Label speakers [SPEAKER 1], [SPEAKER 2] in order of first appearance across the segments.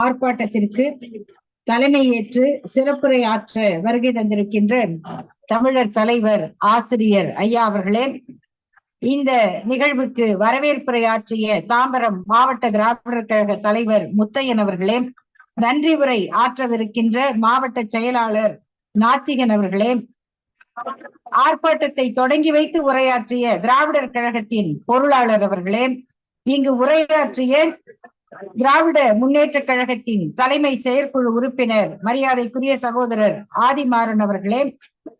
[SPEAKER 1] ஆர்ப்பாட்டத்திற்கு தலைமை ஏற்று சிறப்புரை ஆற்ற வருகை தந்திருக்கின்ற தமிழர் தலைவர் ஆசிரியர் ஐயா அவர்களே இந்த நிகழ்வுக்கு வரவேற்புரை ஆற்றிய தாம்பரம் மாவட்ட திராவிடர் கழக தலைவர் முத்தையன் அவர்களே நன்றி உரை ஆற்றவிருக்கின்ற மாவட்ட செயலாளர் நாத்திகன் அவர்களே ஆர்ப்பாட்டத்தை தொடங்கி வைத்து உரையாற்றிய திராவிடர் கழகத்தின் பொருளாளர் அவர்களே இங்கு உரையாற்றிய திராவிட முன்னேற்ற கழகத்தின் தலைமை செயற்குழு உறுப்பினர் மரியாதைக்குரிய சகோதரர் ஆதிமாறன் அவர்களே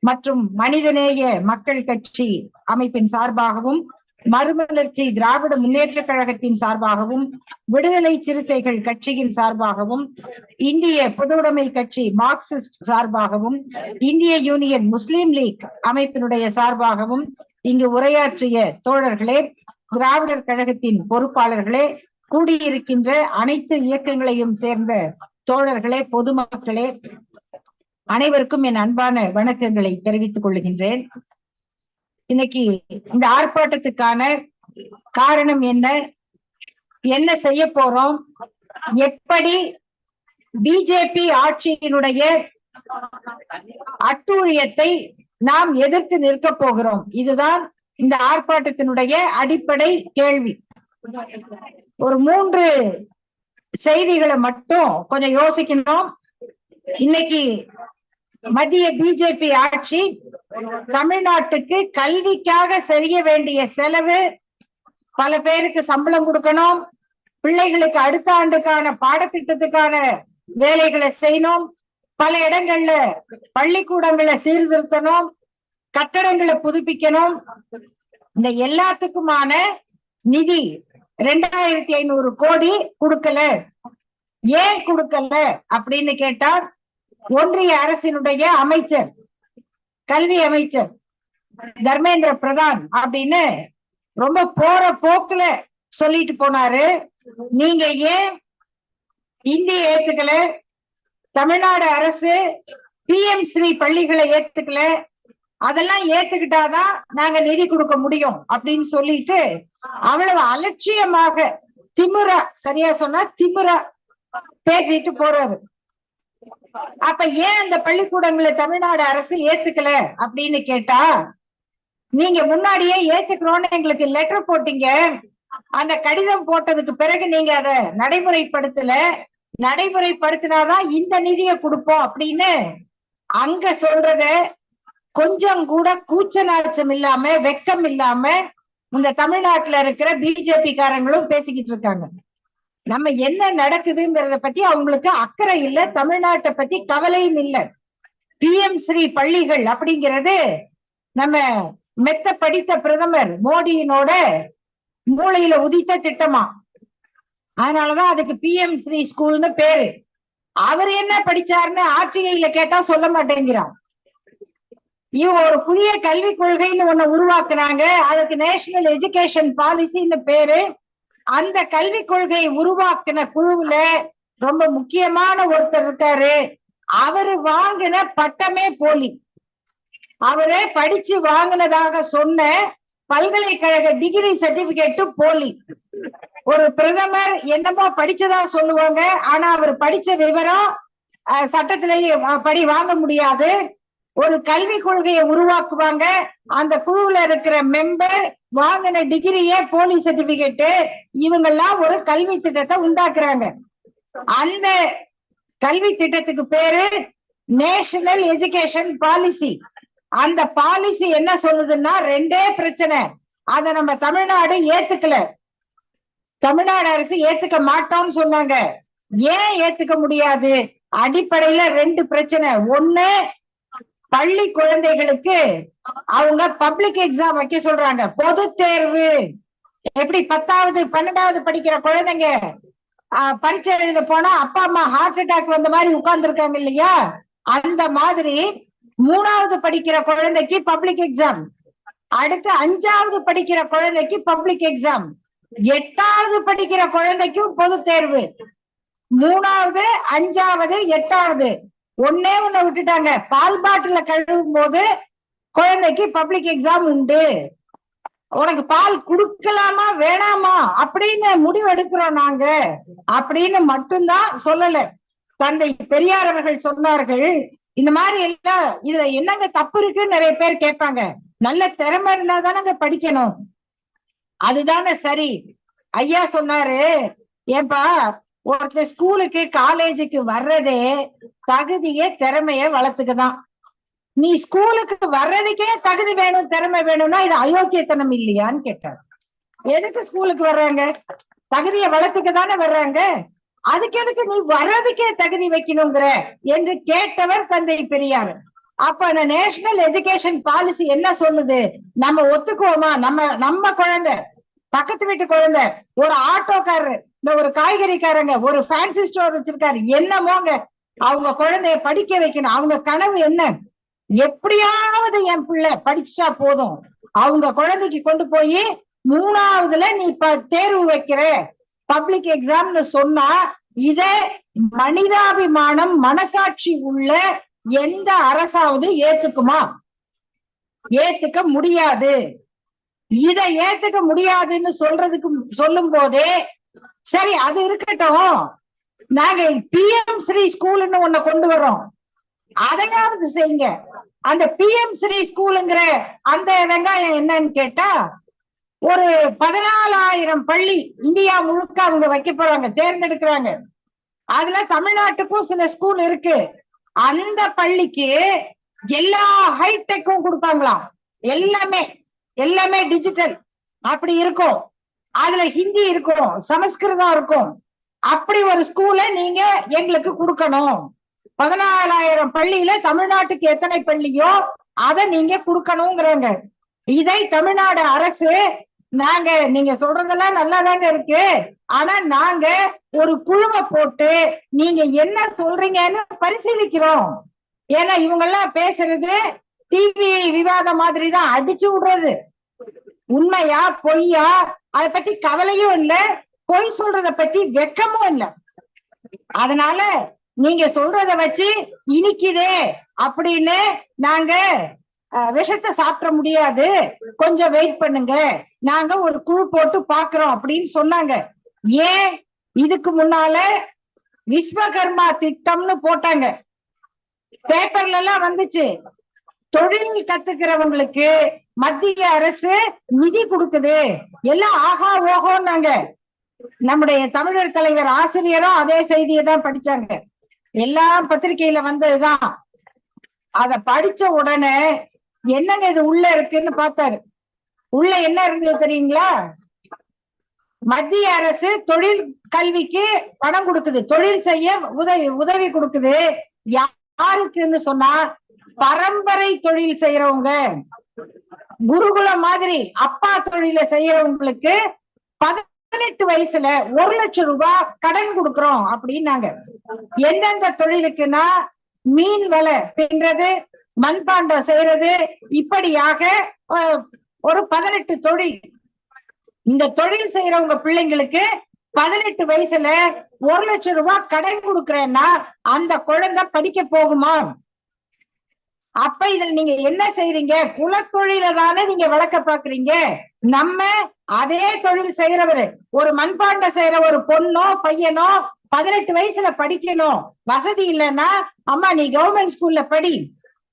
[SPEAKER 1] மற்றும் மனிதநேய மக்கள் கட்சி அமைப்பின் சார்பாகவும் மறுமலர்ச்சி திராவிட முன்னேற்ற கழகத்தின் சார்பாகவும் விடுதலை சிறுத்தைகள் கட்சியின் சார்பாகவும் இந்திய பொதுவுடைமை கட்சி மார்க்சிஸ்ட் சார்பாகவும் இந்திய யூனியன் முஸ்லிம் லீக் அமைப்பினுடைய சார்பாகவும் இங்கு உரையாற்றிய தோழர்களே திராவிடர் கழகத்தின் பொறுப்பாளர்களே கூடியிருக்கின்ற அனைத்து இயக்கங்களையும் சேர்ந்த தோழர்களே பொதுமக்களே அனைவருக்கும் என் அன்பான வணக்கங்களை தெரிவித்துக் கொள்கின்றேன். இன்னைக்கு இந்த ஆர்ப்பாட்டத்துக்கான காரணம் என்ன? என்ன செய்ய போறோம்? எப்படி பிஜேபி ஆட்சியினுடைய அட்டூழியத்தை நாம் எதிர்த்து நிற்க போகிறோம்? இதுதான் இந்த ஆர்ப்பாட்டத்தினுடைய அடிப்படை கேள்வி. ஒரு மூன்று செய்திகளை மட்டும் கொஞ்சம் யோசிக்கணும். இன்னைக்கு மத்திய பிஜேபி ஆட்சி தமிழ்நாட்டுக்கு கல்விக்காக செய்ய வேண்டிய செலவு பல பேருக்கு சம்பளம் கொடுக்கணும். பிள்ளைகளுக்கு அடுத்த ஆண்டுக்கான பாடத்திட்டத்துக்கான வேலைகளை செய்யணும். பல இடங்கள்ல பள்ளிக்கூடங்களை சீர்திருத்தணும். கட்டடங்களை புதுப்பிக்கணும். இந்த எல்லாத்துக்குமான நிதி ரெண்டாயிரத்தி ஐநூறு கோடி கொடுக்கல. ஏன் கொடுக்கல அப்படின்னு கேட்டால் ஒன்றிய அரசினுடைய அமைச்சர் கல்வி அமைச்சர் தர்மேந்திர பிரதான் அப்படின்னு ரொம்ப போற போக்குல சொல்லிட்டு போனாரு. நீங்க ஏன் இந்திய ஏத்துக்கல? தமிழ்நாடு அரசு பிஎம் ஸ்ரீ பள்ளிகளை ஏத்துக்கல? அதெல்லாம் ஏத்துக்கிட்டாதான் நாங்க நிதி கொடுக்க முடியும் அப்படின்னு சொல்லிட்டு அவ்வளவு அலட்சியமாக திமுற சரியா சொன்னா திமுற பேசிட்டு போறாரு. அப்ப ஏன் அந்த பள்ளிக்கூடங்களை தமிழ்நாடு அரசு ஏத்துக்கல அப்படின்னு கேட்டா நீங்க முன்னாடியே ஏத்துக்கிறோம்னு எங்களுக்கு லெட்டர் போட்டீங்க. அந்த கடிதம் போட்டதுக்கு பிறகு நீங்க அத நடைமுறைப்படுத்தல. நடைமுறைப்படுத்தினாதான் இந்த நிதியை கொடுப்போம் அப்படின்னு அங்க சொல்றத கொஞ்சம் கூட கூச்ச நாச்சம் இல்லாம வெக்கம் இல்லாம இந்த தமிழ்நாட்டுல இருக்கிற பிஜேபி காரங்களும் பேசிக்கிட்டு இருக்காங்க. நம்ம என்ன நடக்குதுங்கிறத பத்தி அவங்களுக்கு அக்கறை இல்ல தமிழ்நாட்டை பத்தி கவலையும் இல்ல. பிஎம் ஸ்ரீ பள்ளிகள் அப்படிங்கிறது நம்ம மெத்த படித்த பிரதமர் மோடியினோட மூளையில உதித்த திட்டமா. அதனாலதான் அதுக்கு பிஎம் ஸ்ரீ ஸ்கூல்னு பேரு. அவர் என்ன படிச்சாருன்னு ஆட்சியில கேட்டா சொல்ல மாட்டேங்கிறான் இவங்க ஒரு புதிய கல்விக் கொள்கைன்னு ஒண்ணு உருவாக்குனாங்க அதுக்கு நேஷனல் எஜுகேஷன் பாலிசின்னு பேரு. அந்த கல்விக் கொள்கையை உருவாக்கின குழுவுல ரொம்ப முக்கியமான ஒருத்தர் இருக்காரு. அவரு வாங்கின பட்டமே போலி. அவரே படிச்சு வாங்கினதாக சொன்ன பல்கலைக்கழக டிகிரி சர்டிபிகேட்டும் போலி. ஒரு பிரதமர் என்னமோ படிச்சதா சொல்லுவாங்க. ஆனா அவர் படிச்ச விவரம் சட்டத்திலேயே படி வாங்க முடியாது. ஒரு கல்வி கொள்கையை உருவாக்குவாங்க. அந்த குழுவுல இருக்கிற மெம்பர் வாங்கின டிகிரியே போலி சர்டிபிகேட் இவங்கெல்லாம் ஒரு கல்வி திட்டத்தை உண்டாக்குறாங்க. அந்த கல்வி திட்டத்துக்கு பேரு நேஷனல் எஜுகேஷன் பாலிசி அந்த பாலிசி என்ன சொல்லுதுன்னா ரெண்டே பிரச்சனை. அத நம்ம தமிழ்நாடு ஏத்துக்கல. தமிழ்நாடு அரசு ஏத்துக்க மாட்டோம்னு சொன்னாங்க. ஏன் ஏத்துக்க முடியாது? அடிப்படையில ரெண்டு பிரச்சனை. ஒண்ணு பள்ளி குழந்தைகளுக்கு அவங்க பப்ளிக் எக்ஸாம் வைக்க சொல்றாங்க. பொது தேர்வு. எப்படி பத்தாவது பன்னெண்டாவது படிக்கிற குழந்தைங்க பரீட்சை எழுத போனா அப்பா அம்மா ஹார்ட் அட்டாக் வந்த மாதிரி உட்கார்ந்து இருக்காங்க இல்லையா? அந்த மாதிரி மூணாவது படிக்கிற குழந்தைக்கு பப்ளிக் எக்ஸாம் அடுத்து அஞ்சாவது படிக்கிற குழந்தைக்கு பப்ளிக் எக்ஸாம் எட்டாவது படிக்கிற குழந்தைக்கும் பொது தேர்வு. மூணாவது அஞ்சாவது எட்டாவது. ஒன்னே ஒண்ணு விட்டுட்டாங்க. பால் பாட்டில கழுவும் போது குழந்தைக்கு பப்ளிக் எக்ஸாம் உண்டு. உனக்கு பால் குடுக்கலாமா வேணாமா? அப்படின்னு முடிவு எடுக்கிறோம் நாங்க. அப்படின்னு மட்டும்தான் சொல்லல. தந்தை பெரியார் அவர்கள் சொன்னார்கள் இந்த மாதிரி எல்லாம் இதுல என்னங்க தப்பு இருக்குன்னு நிறைய பேர் கேட்பாங்க. நல்ல திறமை இருந்தா தானங்க படிக்கணும். அதுதானே சரி. ஐயா சொன்னாரு ஏன்பா ஒருத்தர் ஸ்கூலுக்கு காலேஜுக்கு வர்றதே தகுதிய திறமைய வளர்த்துக்கதான். நீ ஸ்கூலுக்கு வர்றதுக்கே தகுதி வேணும் திறமை வேணும்னா இது அயோக்கியத்தனம் இல்லையான்னு கேட்டார். எதுக்கு ஸ்கூலுக்கு வர்றாங்க? தகுதியை வளர்த்துக்க தானே வர்றாங்க? அதுக்கு எதுக்கு நீ வர்றதுக்கே தகுதி வைக்கணுங்கிற என்று கேட்டவர் தந்தை பெரியார். அப்ப அந்த நேஷனல் எஜுகேஷன் பாலிசி என்ன சொல்லுது? நம்ம ஒத்துக்குவோமா? நம்ம நம்ம குழந்தை பக்கத்து வீட்டு குழந்தை ஒரு ஆட்டோக்காரரு இந்த ஒரு காய்கறிக்காரங்க ஒரு ஃபேன்சி ஸ்டோர் வச்சிருக்காரு. என்னமோங்க? அவங்க குழந்தைய படிக்க வைக்கணும். அவங்க கனவு என்ன? எப்படியாவது என் பிள்ளை படிச்சா போதும். அவங்க குழந்தைக்கு கொண்டு போய் மூணாவதுல நீ இப்ப தேர்வு வைக்கிற. பப்ளிக் எக்ஸாம்னு சொன்னா இத மனிதாபிமானம் மனசாட்சி உள்ள எந்த அரசாவது ஏத்துக்குமா? ஏத்துக்க முடியாது. இத ஏத்துக்க முடியாதுன்னு சொல்றதுக்கு சொல்லும் போதே சரி அது இருக்கட்டும். நாங்க பிஎம் ஸ்ரீ ஸ்கூல்னு ஒண்ணு கொண்டு வரோம் அதையாவது செய்யுங்க. அந்த பிஎம் ஸ்ரீ ஸ்கூலுங்கிற அந்த வெங்காயம் என்னன்னு கேட்டா ஒரு பதினாலாயிரம் பள்ளி இந்தியா முழுக்க அவங்க வைக்க போறாங்க தேர்ந்தெடுக்கிறாங்க. அதுல தமிழ்நாட்டுக்கும் சில ஸ்கூல் இருக்கு. அந்த பள்ளிக்கு எல்லா ஹைடெக்கும் கொடுப்பாங்களாம். எல்லாமே எல்லாமே டிஜிட்டல் அப்படி இருக்கும். அதுல ஹிந்தி இருக்கும் சமஸ்கிருதம் இருக்கும். அப்படி ஒரு ஸ்கூலை நீங்க எங்களுக்கு கொடுக்கணும். பதினாலாயிரம் பள்ளியில தமிழ்நாட்டுக்கு எத்தனை பள்ளியோ அதை நீங்க கொடுக்கணுங்கிறாங்க இதை தமிழ்நாடு அரசு நாங்க நீங்க சொல்றதெல்லாம் நல்லாதாங்க இருக்கு. ஆனா நாங்க ஒரு குழுவை போட்டு நீங்க என்ன சொல்றீங்கன்னு பரிசீலிக்கிறோம். ஏன்னா இவங்க எல்லாம் பேசுறது டிவி விவாதம் மாதிரி தான் அடிச்சு விடுறது. உண்மையா பொய்யா அதை பத்தி கவலையும் இல்ல பொய் சொல்றத பத்தி வெக்கமும் இல்ல. அதனால நீங்க சொல்றத வச்சு இனிக்குதே அப்படின்னு நாங்க விஷத்தை சாப்பிட முடியாது. கொஞ்சம் வெயிட் பண்ணுங்க. நாங்க ஒரு குழு போட்டு பாக்குறோம் அப்படின்னு சொன்னாங்க. ஏன்? இதுக்கு முன்னால விஸ்வகர்மா திட்டம்னு போட்டாங்க. பேப்பர்ல எல்லாம் வந்துச்சு. தொழில் கத்துக்கிறவங்களுக்கு மத்திய அரசு நிதி கொடுக்குது. எல்லாம் ஆகா ஓகோன்னாங்க நம்முடைய தமிழர் தலைவர் ஆசிரியரும் அதே செய்தியை தான் படிச்சாங்க. எல்லாம் பத்திரிகையில வந்ததுதான். அத படிச்ச உடனே என்னங்க இது உள்ள இருக்குன்னு பார்த்தாரு. உள்ள என்ன இருந்தது தெரியுங்களா? மத்திய அரசு தொழில் கல்விக்கு பணம் கொடுக்குது. தொழில் செய்ய உதவி உதவி கொடுக்குது. யாருக்குன்னு சொன்னா பரம்பரை தொழில் செய்யறவங்க குருகுலம் மாதிரி அப்பா தொழில செய்யறவங்களுக்கு பதினெட்டு வயசுல ஒரு லட்சம் ரூபாய் கடன் கொடுக்கறோம் அப்படின்னாங்க. எந்தெந்த தொழிலுக்குன்னா மீன் வலை பின்றது மண்பாண்டம் செய்யறது இப்படியாக ஒரு பதினெட்டு தொழில். இந்த தொழில் செய்யறவங்க பிள்ளைங்களுக்கு பதினெட்டு வயசுல ஒரு லட்சம் ரூபாய் கடன் கொடுக்கறேன்னா அந்த குழந்தை படிக்க போகுமா? அப்ப இதுல நீங்க என்ன செய்யறீங்க குலத்தொழில தானே நீங்க விளக்க பாக்குறீங்க. நம்ம அதே தொழில் செய்யறவரு ஒரு மண்பாண்டம் செய்யற ஒரு பொண்ணோ பையனோ பதினெட்டு வயசுல படிக்கணும். வசதி இல்லைன்னா அம்மா நீ கவர்மெண்ட் ஸ்கூல்ல படி.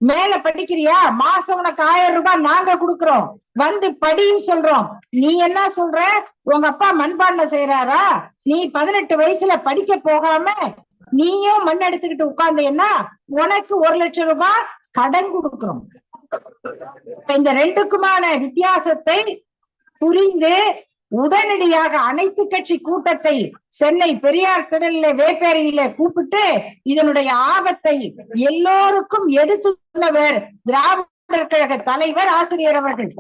[SPEAKER 1] மேல படிக்கிறியா? மாசம் உனக்கு ஆயிரம் ரூபாய் நாங்க குடுக்குறோம். வந்து படின்னு சொல்றோம். நீ என்ன சொல்ற? உங்க அப்பா மண்பாண்டம் செய்யறாரா நீ பதினெட்டு வயசுல படிக்க போகாம நீயும் மண் எடுத்துக்கிட்டு உட்கார்ந்தேன்னா உனக்கு ஒரு லட்சம் ரூபாய் கடன் கொடுக்கிறோம். இந்த ரெண்டுக்குமான வித்தியாசத்தை புரிந்து உடனடியாக அனைத்து கட்சி கூட்டத்தை சென்னை பெரியார் திடல்ல வேப்பேரியில கூப்பிட்டு இதனுடைய ஆபத்தை எல்லோருக்கும் எடுத்து சொன்னவர் திராவிடர் கழக தலைவர் ஆசிரியர் அவர்கள்.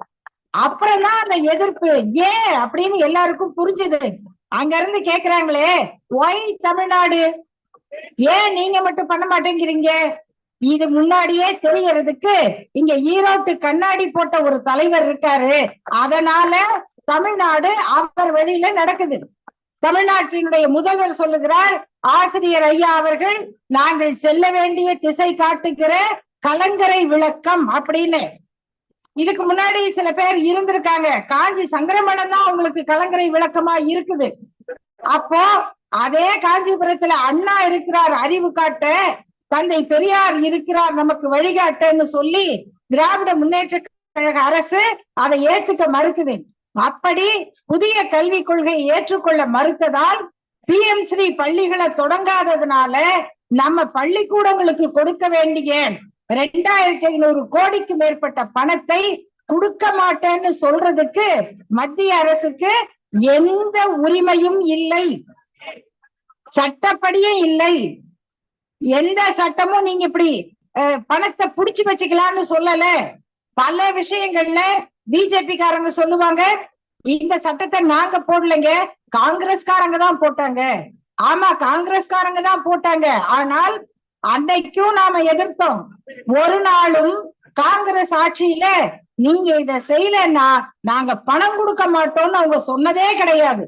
[SPEAKER 1] அப்புறம்தான் அந்த எதிர்ப்பு. ஏன் அப்படின்னு எல்லாருக்கும் புரிஞ்சது. அங்க இருந்து கேக்குறாங்களே ஒய் தமிழ்நாடு ஏன் நீங்க மட்டும் பண்ண மாட்டேங்கிறீங்க? இது முன்னாடியே தெரியறதுக்கு இங்க ஈரோட்டு கண்ணாடி போட்ட ஒரு தலைவர் இருக்காரு. அதனால தமிழ்நாடு அவர் வழியில நடக்குது. தமிழ்நாட்டினுடைய முதல்வர் சொல்லுகிறார் ஆசிரியர் ஐயா அவர்கள் நாங்கள் செல்ல வேண்டிய திசை காட்டுகிற கலங்கரை விளக்கம் அப்படின்னு. இதுக்கு முன்னாடி சில பேர் இருந்திருக்காங்க. காஞ்சி சங்கரமணம் தான் அவங்களுக்கு கலங்கரை விளக்கமா இருக்குது. அப்போ அதே காஞ்சிபுரத்துல அண்ணா இருக்கிறார் அறிவு காட்ட. தந்தை பெரியார் இருக்கிறார் நமக்கு வழிகாட்டன்னு சொல்லி திராவிட முன்னேற்ற கழக அரசு அதை ஏத்துக்க மறுக்குது. அப்படி புதிய கல்விக் கொள்கையை ஏற்றுக்கொள்ள மறுத்ததால் பி எம் ஸ்ரீ பள்ளிகளை தொடங்காததுனால நம்ம பள்ளிக்கூடங்களுக்கு கொடுக்க வேண்டிய ரெண்டாயிரத்தி ஐநூறு கோடிக்கு மேற்பட்ட பணத்தை கொடுக்க மாட்டேன்னு சொல்றதுக்கு மத்திய அரசுக்கு எந்த உரிமையும் இல்லை. சட்டப்படியே இல்லை. எந்த சட்டமும் நீங்க இப்படி அஹ், பணத்தை புடிச்சு வச்சுக்கலாம்னு சொல்லல. பல விஷயங்கள்ல பிஜேபி காரங்க சொல்லுவாங்க இந்த சட்டத்தை நாங்க போடலைங்க காங்கிரஸ்காரங்க தான் போட்டாங்க. ஆமா காங்கிரஸ்காரங்க தான் போட்டாங்க. ஆனால் அன்னைக்கும் நாம எதிர்த்தோம். ஒரு நாளும் காங்கிரஸ் ஆட்சியில நீங்க இத செய்யலன்னா நாங்க பணம் கொடுக்க மாட்டோம்னு அவங்க சொன்னதே கிடையாது.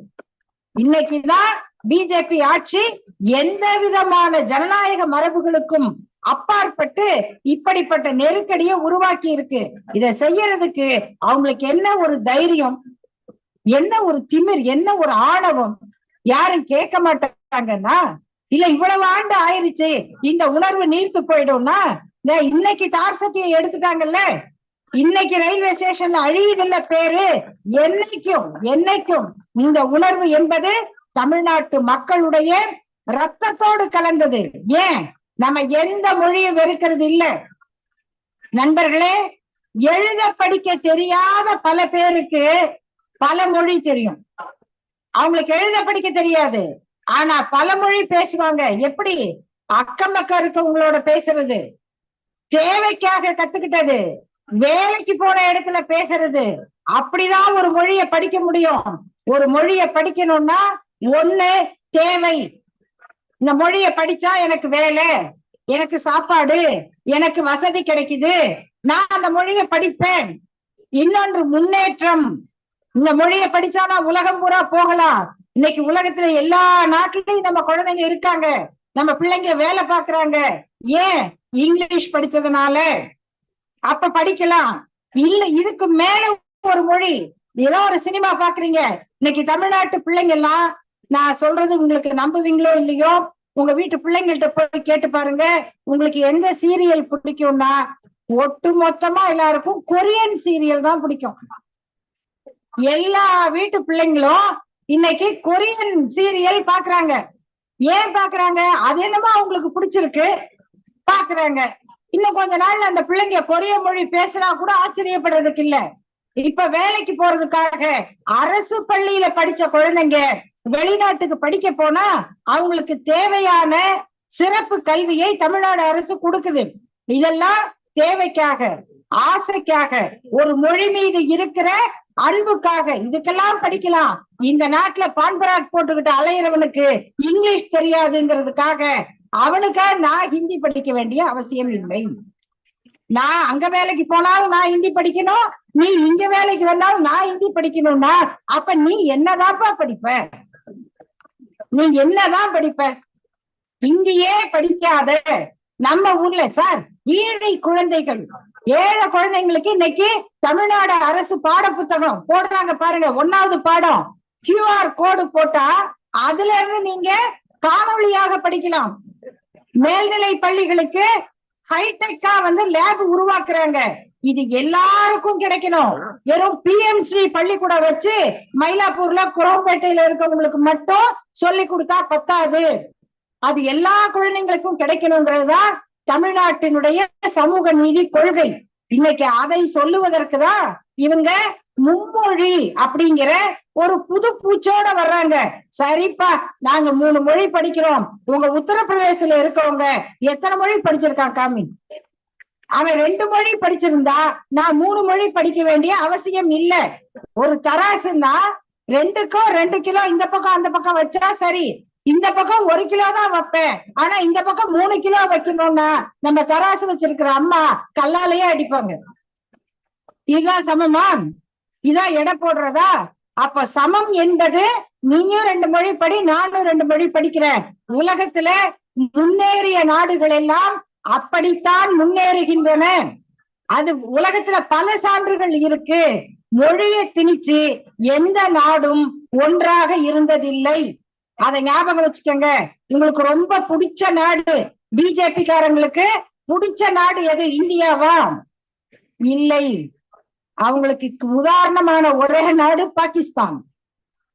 [SPEAKER 1] இன்னைக்குதான் பிஜேபி ஆட்சி எந்த விதமான ஜனநாயக மரபுகளுக்கும் அப்பாற்பட்டு இப்படிப்பட்ட நெருக்கடியை உருவாக்கி இருக்கு. இத செய்யறதுக்கு அவங்களுக்கு என்ன ஒரு தைரியம்? என்ன ஒரு திமிர்? என்ன ஒரு ஆணவம்? யாரும் கேட்க மாட்டாங்கன்னா இல்ல இவ்வளவு ஆண்டு ஆயிருச்சு இந்த உணர்வு நீர்த்து போயிடும்னா இன்னைக்கு தார் சத்தியை எடுத்துட்டாங்கல்ல? இன்னைக்கு ரயில்வே ஸ்டேஷன்ல அழியுதில்ல பேரு? என்னைக்கும் என்னைக்கும் இந்த உணர்வு என்பது தமிழ்நாட்டு மக்களுடைய ரத்தத்தோடு கலந்தது. ஏன்? நம்ம எந்த மொழியை வெறுக்கிறது இல்ல. நண்பர்களே எழுத படிக்க தெரியாத பல பேருக்கு பல மொழி தெரியும். அவங்களுக்கு எழுத படிக்க தெரியாது. ஆனா பல மொழி பேசுவாங்க. எப்படி? அக்கம் பக்கம் இருக்கவங்களோட பேசுறது. தேவைக்காக கத்துக்கிட்டது. வேலைக்கு போன இடத்துல பேசுறது. அப்படிதான் ஒரு மொழிய படிக்க முடியும். ஒரு மொழிய படிக்கணும்னா ஒண்ணு தேவை. இந்த மொழிய படிச்சா எனக்கு வேலை எனக்கு சாப்பாடு எனக்கு வசதி கிடைக்குது. நான் அந்த மொழிய படிப்பேன். இன்னொன்று முன்னேற்றம். இந்த மொழிய படிச்சா நான் உலகம் பூரா போகலாம். இன்னைக்கு உலகத்துல எல்லா நாட்டிலையும் நம்ம குழந்தைங்க இருக்காங்க. நம்ம பிள்ளைங்க வேலை பாக்குறாங்க ஏன்? இங்கிலீஷ் படிச்சதுனால. அப்ப படிக்கலாம். இல்ல இதுக்கு மேல ஒரு மொழி. ஏதோ ஒரு சினிமா பாக்குறீங்க. இன்னைக்கு தமிழ்நாட்டு பிள்ளைங்க எல்லாம் நான் சொல்றது உங்களுக்கு நம்புவீங்களோ இல்லையோ உங்க வீட்டு பிள்ளைங்கள்ட்ட போய் கேட்டு பாருங்க. உங்களுக்கு எந்த சீரியல் பிடிக்கும்னா ஒட்டு மொத்தமா எல்லாருக்கும் கொரியன் சீரியல் தான் பிடிக்கும். எல்லா வீட்டு பிள்ளைங்களும் இன்னைக்கு கொரியன் சீரியல் பாக்குறாங்க. ஏன் பாக்குறாங்க? அது என்னமோ அவங்களுக்கு பிடிச்சிருக்கு. பாக்குறாங்க. இன்னும் கொஞ்ச நாள்ல அந்த பிள்ளைங்க கொரிய மொழி பேசினா கூட ஆச்சரியப்படுறதுக்கு இல்ல. இப்ப வேலைக்கு போறதுக்காக அரசு பள்ளியில படிச்ச குழந்தைங்க வெளிநாட்டுக்கு படிக்க போனா அவங்களுக்கு தேவையான சிறப்பு கல்வியை தமிழ்நாடு அரசு கொடுக்குது. இதெல்லாம் தேவைக்காக ஆசைக்காக ஒரு மொழி மீது இருக்கிற அன்புக்காக. இதுக்கெல்லாம் படிக்கலாம். இந்த நாட்டுல பான்பராட் போட்டுக்கிட்டு அலையிறவனுக்கு இங்கிலீஷ் தெரியாதுங்கிறதுக்காக அவனுக்காக நான் ஹிந்தி படிக்க வேண்டிய அவசியம் இல்லை. நான் அங்க வேலைக்கு போனாலும் நான் ஹிந்தி படிக்கணும். நீ இங்க வேலைக்கு வந்தாலும் நான் ஹிந்தி படிக்கணும்னா அப்ப நீ என்னதாப்பா படிப்ப? நீ என்னதான் படிப்ப? இங்கேயே படிக்காத. நம்ம ஊர்ல சார் ஏழை குழந்தைகள் ஏழை குழந்தைங்களுக்கு இன்னைக்கு தமிழ்நாடு அரசு பாட புத்தகம் போடுறாங்க பாருங்க ஒன்னாவது பாடம். கியூஆர் கோடு போட்டா அதுல இருந்து நீங்க காணொளியாக படிக்கலாம். மேல்நிலை பள்ளிகளுக்கு ஹைடெக்கா வந்து லேப் உருவாக்குறாங்க. இது எல்லாருக்கும் கிடைக்கணும். வெறும் பிஎம் ஸ்ரீ பள்ளிக்கூடம் வச்சு மயிலாப்பூர்ல குரம்பேட்டையில இருக்கவங்களுக்கு மட்டும் சொல்லி கொடுத்தா பத்தாது. அது எல்லா குழந்தைங்களுக்கும் கிடைக்கணுங்கிறது தான் தமிழ்நாட்டினுடைய சமூக நீதி கொள்கை. இன்னைக்கு அதை சொல்லுவதற்கு தான் இவங்க மும்மொழி அப்படிங்கிற ஒரு புது பூச்சோட வர்றாங்க. சரிப்பா நாங்க மூணு மொழி படிக்கிறோம். உங்க உத்தரப்பிரதேசல இருக்கவங்க எத்தனை மொழி படிச்சிருக்கான் காமி? அவன் ரெண்டு மொழி படிச்சிருந்தா நான் மூணு மொழி படிக்க வேண்டிய அவசியம் இல்ல. ஒரு தராசுன்னா ரெண்டுக்கும் ரெண்டு கிலோ இந்த பக்கம் அந்த பக்கம் வச்சா சரி. இந்த பக்கம் ஒரு கிலோ தான் வைப்பேன். ஆனா இந்த பக்கம் மூணு கிலோ வைக்கணும்னா நம்ம தராசு வச்சிருக்கிற அம்மா கல்லாலேயே அடிப்பாங்க. இதுதான் சமமா? இதான் எடை போடுறதா? அப்ப சமம் என்பது நீயும் ரெண்டு மொழி படி நானும் ரெண்டு மொழி படிக்கிறேன். உலகத்துல முன்னேறிய நாடுகள் எல்லாம் அப்படித்தான் முன்னேறுகின்றன. அது உலகத்துல பல சான்றுகள் இருக்கு. மொழியை திணிச்சு எந்த நாடும் ஒன்றாக இருந்ததில்லை. அதை ஞாபகம் வச்சுக்கோங்க. உங்களுக்கு ரொம்ப பிடிச்ச நாடு பிஜேபி காரங்களுக்கு பிடிச்ச நாடு எது? இந்தியாவா? இல்லை. அவங்களுக்கு உதாரணமான ஒரே நாடு பாகிஸ்தான்.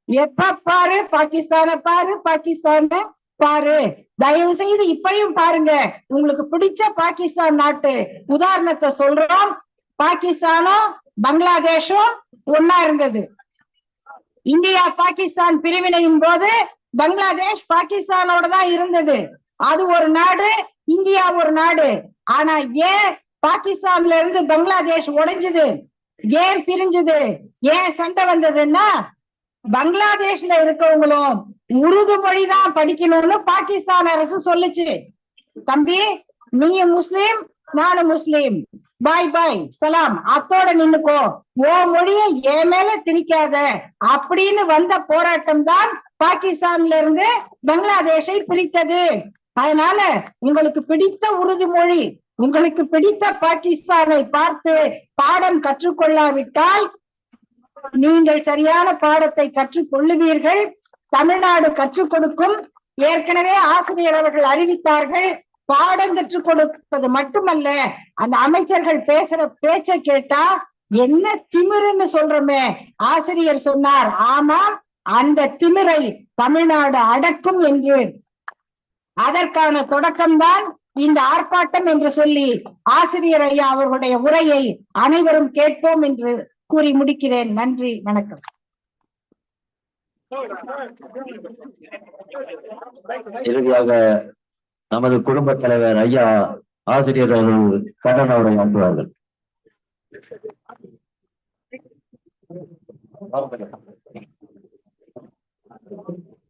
[SPEAKER 1] எப்ப பாரு? பாகிஸ்தான பாரு பாகிஸ்தான பாரு தயவு செய்து இப்பயும் பாருங்க. உங்களுக்கு பிடிச்ச பாகிஸ்தான் நாட்டு உதாரணத்தை சொல்றோம். பாகிஸ்தானும் பங்களாதேஷும் ஒன்னா இருந்தது. இந்தியா பாகிஸ்தான் பிரிவினையின் போது பங்களாதேஷ் பாகிஸ்தானோட தான் இருந்தது. அது ஒரு நாடு இந்தியா ஒரு நாடு. ஆனா ஏன் பாகிஸ்தான்ல இருந்து பங்களாதேஷ் உடைஞ்சது? ஏன் பிரிஞ்சது? ஏன் சண்டை வந்ததுன்னா பங்களாதேஷ்ல இருக்கவங்களும் உருது மொழிதான் படிக்கணும்னு பாகிஸ்தான் அரசு சொல்லுச்சு. தம்பி நீ முஸ்லீம் நானும் முஸ்லீம். பாய் பாய் சலாம். அத்தோட நின்னுக்கோ. ஓ மொழிய என் மேல திணிக்காத. அப்படின்னு வந்த போராட்டம் தான் பாகிஸ்தான்ல இருந்து பங்களாதேஷை பிடித்தது. அதனால உங்களுக்கு பிடித்த உருது மொழி உங்களுக்கு பிடித்த பாகிஸ்தானை பார்த்து பாடம் கற்றுக்கொள்ளாவிட்டால் நீங்கள் சரியான பாடத்தை கற்றுக் கொள்ளுவீர்கள். தமிழ்நாடு கற்றுக் கொடுக்கும். ஏற்கனவே ஆசிரியர் அவர்கள் அறிவித்தார்கள். பாடம் கற்றுக் கொடுப்பது மட்டுமல்ல அந்த அமைச்சர்கள் பேசுற பேச்சை கேட்டா என்ன திமிருன்னு சொல்றோமே. ஆசிரியர் சொன்னார் ஆமா அந்த திமிரை தமிழ்நாடு அடக்கும் என்று. அதற்கான தொடக்கம்தான் இந்த ஆர்ப்பாட்டம் என்று சொல்லி ஆசிரியர் ஐயா அவர்களுடைய உரையை அனைவரும் கேட்போம் என்று கூறி முடிக்கிறேன். நன்றி. வணக்கம்.
[SPEAKER 2] இறுதியாக நமது குடும்ப தலைவர் ஐயா ஆசிரியர் அவர்கள் கண்டன உரை ஆற்றுவார்கள் Thank you.